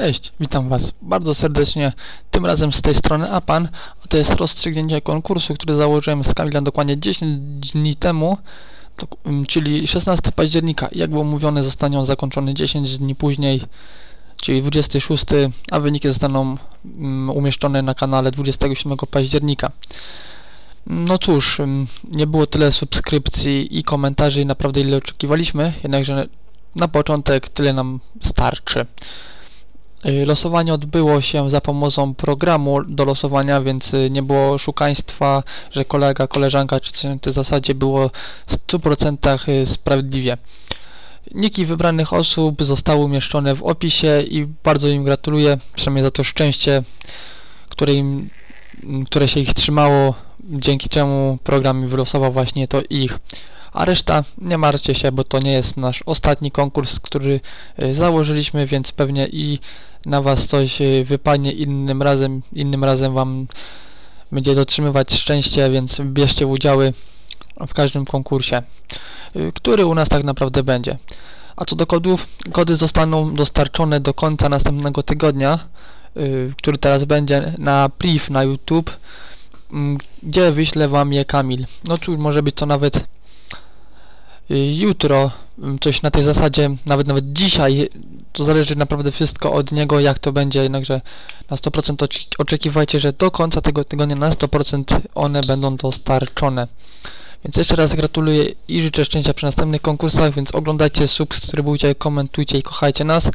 Cześć, witam Was bardzo serdecznie, tym razem z tej strony Apan. To jest rozstrzygnięcie konkursu, który założyłem z Kamilem dokładnie 10 dni temu, mm, czyli 16 października. Jak było mówione, zostanie on zakończony 10 dni później, czyli 26, a wyniki zostaną um, umieszczone na kanale 27 października. No cóż, um, nie było tyle subskrypcji i komentarzy naprawdę ile oczekiwaliśmy, jednakże na początek tyle nam starczy. Y, losowanie odbyło się za pomocą programu do losowania, więc y, nie było szukaństwa, że kolega, koleżanka czy coś na tej zasadzie było w 100% y, sprawiedliwie. Niki wybranych osób zostały umieszczone w opisie i bardzo im gratuluję, przynajmniej za to szczęście, które, im, które się ich trzymało, dzięki czemu program wylosował właśnie to ich. A reszta, nie martwcie się, bo to nie jest nasz ostatni konkurs, który założyliśmy, więc pewnie i na was coś y, wypadnie innym razem, innym razem wam będzie dotrzymywać szczęście, więc bierzcie udziały w każdym konkursie, y, który u nas tak naprawdę będzie. A co do kodów, kody zostaną dostarczone do końca następnego tygodnia, y, który teraz będzie na priv na YouTube, mm, gdzie wyślę wam je Kamil. No cóż, może być to nawet jutro, coś na tej zasadzie, nawet nawet dzisiaj, to zależy naprawdę wszystko od niego, jak to będzie, jednakże na 100% oczekiwajcie, że do końca tego tygodnia na 100% one będą dostarczone. Więc jeszcze raz gratuluję i życzę szczęścia przy następnych konkursach, więc oglądajcie, subskrybujcie, komentujcie i kochajcie nas.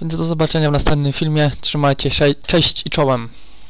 Więc do zobaczenia w następnym filmie. Trzymajcie się, cześć i czołem.